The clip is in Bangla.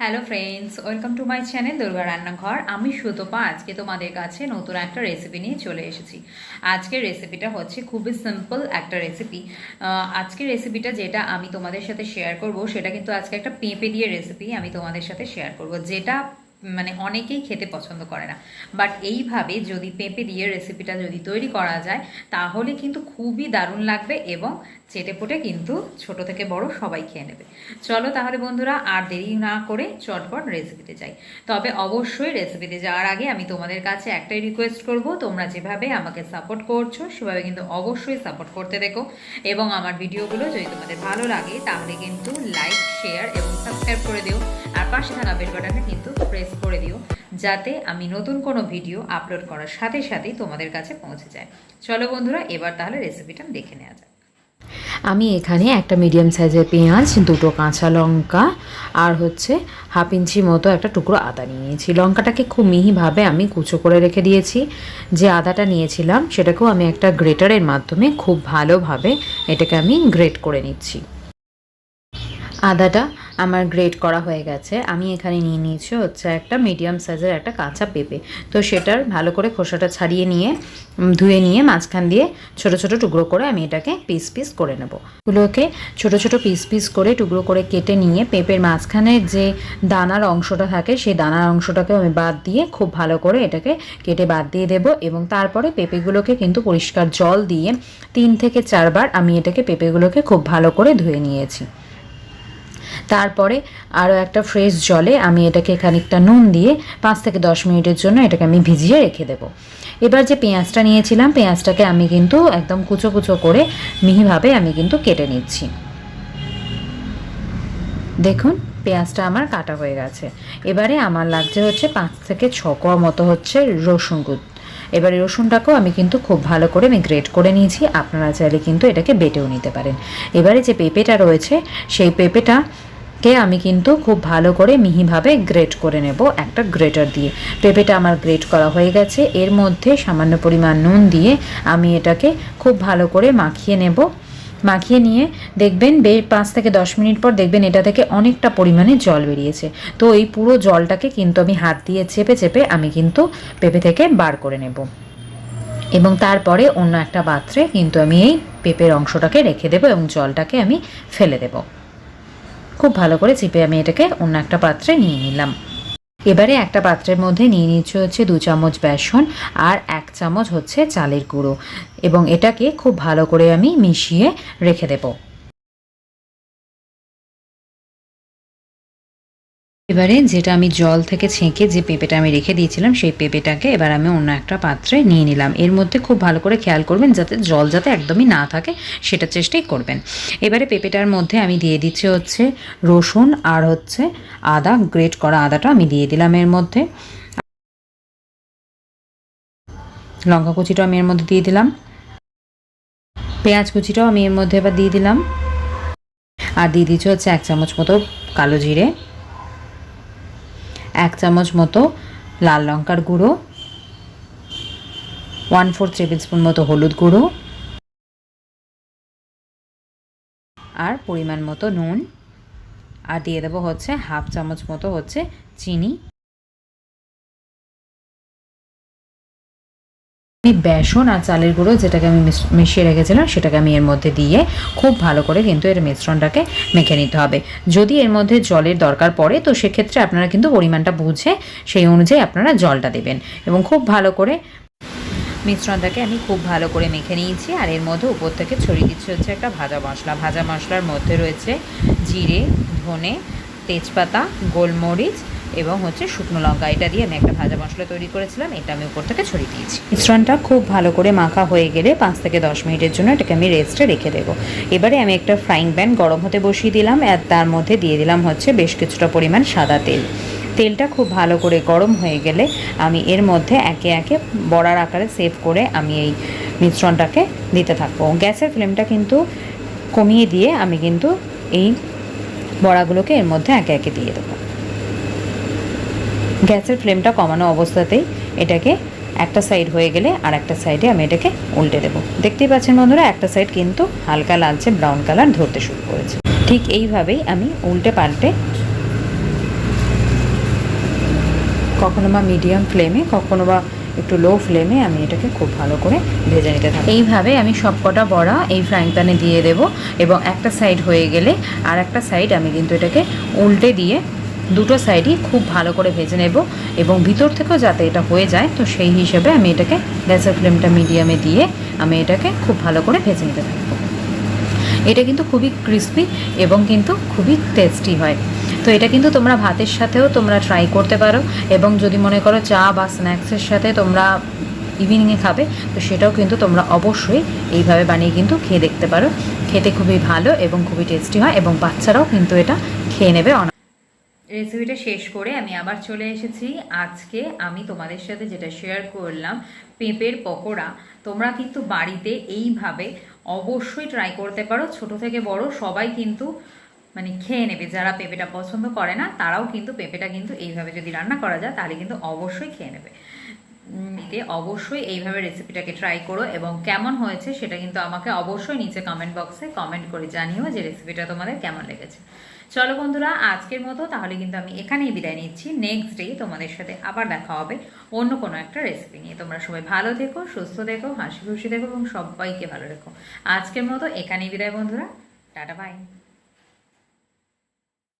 Hello friends welcome to my channel Durga রান্নাঘর আমি সুতপা আজকে তোমাদের কাছে নতুন একটা রেসিপি নিয়ে চলে এসেছি। আজকের রেসিপিটা হচ্ছে খুবই সিম্পল একটা রেসিপি আজকের রেসিপিটা যেটা আমি তোমাদের সাথে শেয়ার করব, সেটা কিন্তু আজকে একটা পেঁপে দিয়ে রেসিপি আমি তোমাদের সাথে শেয়ার করব, যেটা মানে অনেকেই খেতে পছন্দ করে না। বাট এইভাবে যদি পেঁপে দিয়ে রেসিপিটা যদি তৈরি করা যায়, তাহলে কিন্তু খুবই দারুণ লাগবে এবং চেটেপুটে কিন্তু ছোট থেকে বড় সবাই খেয়ে নেবে। চলো তাহলে বন্ধুরা আর দেরি না করে চটপট রেসিপিতে যাই। তবে অবশ্যই রেসিপিতে যাওয়ার আগে আমি তোমাদের কাছে একটাই রিকোয়েস্ট করব, তোমরা যেভাবে আমাকে সাপোর্ট করছ, সেভাবে কিন্তু অবশ্যই সাপোর্ট করতে দেখো। এবং আমার ভিডিওগুলো যদি তোমাদের ভালো লাগে, তাহলে কিন্তু লাইক শেয়ার এবং সাবস্ক্রাইব করে দিও। আর পাশে থাকা বেল বাটনটা কিন্তু প্রেস করে দিও, যাতে আমি নতুন কোনো ভিডিও আপলোড করার সাথে সাথেই তোমাদের কাছে পৌঁছে যায়। চলো বন্ধুরা, এবার তাহলে রেসিপিটা দেখে নেওয়া যাক। আমি এখানে একটা মিডিয়াম সাইজের পেঁয়াজ, দুটো কাঁচা লঙ্কা আর হচ্ছে হাফ ইঞ্চি মতো একটা টুকরো আদা নিয়ে নিয়েছি। লঙ্কাটাকে খুব মিহিভাবে আমি কুচো করে রেখে দিয়েছি। যে আদাটা নিয়েছিলাম সেটাকেও আমি একটা গ্রেটারের মাধ্যমে খুব ভালোভাবে এটাকে আমি গ্রেট করে নিচ্ছি। আদাটা আমার গ্রেট করা হয়ে গেছে। আমি এখানে নিয়ে নিয়েছি হচ্ছে একটা মিডিয়াম সাইজের একটা কাঁচা পেঁপে। তো সেটার ভালো করে খোসাটা ছাড়িয়ে নিয়ে ধুয়ে নিয়ে মাঝখান দিয়ে ছোট ছোট টুকরো করে আমি এটাকে পিস পিস করে নেব। এগুলোকে ছোট ছোট পিস পিস করে টুকরো করে কেটে নিয়ে পেঁপের মাঝখানে যে দানার অংশটা থাকে, সেই দানার অংশটাকে আমি বাদ দিয়ে খুব ভালো করে এটাকে কেটে বাদ দিয়ে দেব এবং তারপরে পেঁপেগুলোকে কিন্তু পরিষ্কার জল দিয়ে তিন থেকে চারবার আমি এটাকে পেঁপেগুলোকে খুব ভালো করে ধুয়ে নিয়েছি। তারপরে আরও একটা ফ্রেশ জলে আমি এটাকে খানিকটা নুন দিয়ে পাঁচ থেকে দশ মিনিটের জন্য এটাকে আমি ভিজিয়ে রেখে দেবো। এবার যে পেঁয়াজটা নিয়েছিলাম, পেঁয়াজটাকে আমি কিন্তু একদম কুচো কুচো করে মিহিভাবে আমি কিন্তু কেটে নিচ্ছি। দেখুন, পেঁয়াজটা আমার কাটা হয়ে গেছে। এবারে আমার লাগছে হচ্ছে পাঁচ থেকে ছ কোয়া মতো হচ্ছে রসুন এবারে রসুনটাকেও আমি কিন্তু খুব ভালো করে আমি গ্রেট করে নিয়েছি, আপনারা চাইলে কিন্তু এটাকে বেটেও নিতে পারেন। এবারে যে পেঁপেটা রয়েছে, সেই পেঁপেটা কে আমি কিন্তু খুব ভালো করে মিহিভাবে গ্রেট করে নেব একটা গ্রেটার দিয়ে। পেঁপেটা আমার গ্রেট করা হয়ে গেছে। এর মধ্যে সামান্য পরিমাণ নুন দিয়ে আমি এটাকে খুব ভালো করে মাখিয়ে নেব। মাখিয়ে নিয়ে দেখবেন বে পাঁচ থেকে দশ মিনিট পর দেখবেন এটা থেকে অনেকটা পরিমাণে জল বেরিয়েছে। তো এই পুরো জলটাকে কিন্তু আমি হাত দিয়ে চেপে চেপে আমি কিন্তু পেঁপে থেকে বার করে নেব। এবং তারপরে অন্য একটা পাত্রে কিন্তু আমি এই পেঁপের অংশটাকে রেখে দেবো এবং জলটাকে আমি ফেলে দেবো। খুব ভালো করে চিপে আমি এটাকে অন্য একটা পাত্রে নিয়ে নিলাম। এবারে একটা পাত্রের মধ্যে নিয়ে নিচ্ছে হচ্ছে দু চামচ বেসন আর এক চামচ হচ্ছে চালের গুঁড়ো এবং এটাকে খুব ভালো করে আমি মিশিয়ে রেখে দেবো। এবারে যেটা আমি জল থেকে ছেঁকে যে পেঁপেটা আমি রেখে দিয়েছিলাম, সেই পেঁপেটাকে এবার আমি অন্য একটা পাত্রে নিয়ে নিলাম। এর মধ্যে খুব ভালো করে খেয়াল করবেন যাতে জল যাতে একদমই না থাকে সেটা চেষ্টাই করবেন। এবারে পেঁপেটার মধ্যে আমি দিয়ে দিচ্ছি হচ্ছে রসুন আর হচ্ছে আদা, গ্রেট করা আদাটা আমি দিয়ে দিলাম এর মধ্যে। লঙ্কা কুচিটাও আমি এর মধ্যে দিয়ে দিলাম। পেঁয়াজ কুচিটাও আমি এর মধ্যে এবার দিয়ে দিলাম। আর দিয়ে দিচ্ছি হচ্ছে এক চামচ মতো কালো জিরে। এক চামচ মতো লাল লঙ্কার গুঁড়ো ওয়ান ফোর টেবিল স্পুন মতো হলুদ গুঁড়ো, আর পরিমাণ মতো নুন, আর দিয়ে দেবো হচ্ছে হাফ চামচ মতো হচ্ছে চিনি। বেসন আর চালের গুঁড়ো যেটাকে আমি মিশ- মিশিয়ে রেখেছিলাম, সেটাকে আমি এর মধ্যে দিয়ে খুব ভালো করে কিন্তু এর মিশ্রণটাকে মেখে নিতে হবে। যদি এর মধ্যে জলের দরকার পড়ে, তো সেক্ষেত্রে আপনারা কিন্তু পরিমাণটা বুঝে সেই অনুযায়ী আপনারা জলটা দেবেন এবং খুব ভালো করে মিশ্রণটাকে আমি খুব ভালো করে মেখে নিয়েছি। আর এর মধ্যে উপর থেকে ছড়িয়ে দিচ্ছি হচ্ছে একটা ভাজা মশলা। ভাজা মশলার মধ্যে রয়েছে জিরে, ধনে, তেজপাতা, গোলমরিচ এবং হচ্ছে শুকনো লঙ্কা, এটা দিয়ে আমি একটা ভাজা মশলা তৈরি করেছিলাম, এটা আমি উপর থেকে ছড়িয়ে দিয়েছি। মিশ্রণটা খুব ভালো করে মাখা হয়ে গেলে পাঁচ থেকে দশ মিনিটের জন্য এটাকে আমি রেস্টে রেখে দেবো। এবারে আমি একটা ফ্রাইং প্যান গরম হতে বসিয়ে দিলাম, আর তার মধ্যে দিয়ে দিলাম হচ্ছে বেশ কিছুটা পরিমাণ সাদা তেল। তেলটা খুব ভালো করে গরম হয়ে গেলে আমি এর মধ্যে একে একে বড়ার আকারে সেভ করে আমি এই মিশ্রণটাকে দিতে থাকব। গ্যাসের ফ্লেমটা কিন্তু কমিয়ে দিয়ে আমি কিন্তু এই বড়াগুলোকে এর মধ্যে একে একে দিয়ে দেবো। গ্যাসের ফ্লেমটা কমানো অবস্থাতেই এটাকে একটা সাইড হয়ে গেলে আর একটা সাইডে আমি এটাকে উল্টে দেবো। দেখতেই পাচ্ছেন বন্ধুরা, একটা সাইড কিন্তু হালকা লালচে ব্রাউন কালার ধরতে শুরু করেছে। ঠিক এইভাবেই আমি উল্টে পাল্টে কখনো বা মিডিয়াম ফ্লেমে, কখনো বা একটু লো ফ্লেমে আমি এটাকে খুব ভালো করে ভেজে নিতে থাকি এইভাবে আমি সবকটা বড়া এই ফ্রাইং প্যানে দিয়ে দেব এবং একটা সাইড হয়ে গেলে আর একটা সাইড আমি কিন্তু এটাকে উল্টে দিয়ে দুটো সাইডই খুব ভালো করে ভেজে নেব এবং ভিতর থেকেও যাতে এটা হয়ে যায়, তো সেই হিসেবে আমি এটাকে গ্যাসের ফ্লেমটা মিডিয়ামে দিয়ে আমি এটাকে খুব ভালো করে ভেজে নিতে থাকব। এটা কিন্তু খুবই ক্রিস্পি এবং কিন্তু খুবই টেস্টি হয়। তো এটা কিন্তু তোমরা ভাতের সাথেও তোমরা ট্রাই করতে পারো এবং যদি মনে করো চা বা স্ন্যাক্সের সাথে তোমরা ইভিনিংয়ে খাবে, তো সেটাও কিন্তু তোমরা অবশ্যই এইভাবে বানিয়ে কিন্তু খেয়ে দেখতে পারো। খেতে খুবই ভালো এবং খুবই টেস্টি হয় এবং বাচ্চারাও কিন্তু এটা খেয়ে নেবে রেসিপিটা শেষ করে আমি আবার চলে এসেছি। আজকে আমি তোমাদের সাথে যেটা শেয়ার করলাম, পেঁপের পকোড়া। তোমরা কিন্তু বাড়িতে এইভাবে অবশ্যই ট্রাই করতে পারো। ছোট থেকে বড় সবাই কিন্তু মানে খেয়ে নেবে। যারা পেঁপেটা পছন্দ করে না, তারাও কিন্তু পেঁপেটা কিন্তু এইভাবে যদি রান্না করা যায়, তাহলে কিন্তু অবশ্যই খেয়ে নেবে। এতে অবশ্যই এইভাবে রেসিপিটাকে ট্রাই করো এবং কেমন হয়েছে সেটা কিন্তু আমাকে অবশ্যই নিচে কমেন্ট বক্সে কমেন্ট করে জানিও যে রেসিপিটা তোমাদের কেমন লেগেছে। চলো বন্ধুরা, আজকের মতো তাহলে কিন্তু আমি এখানেই বিদায় নিচ্ছি। নেক্সট ডে তোমাদের সাথে আবার দেখা হবে অন্য কোনো একটা রেসিপি নিয়ে। তোমরা সবাই ভালো থেকো, সুস্থ থেকো, হাসি খুশি থেকো এবং সবাইকে ভালো রেখো। আজকের মতো এখানেই বিদায় বন্ধুরা। Tata bye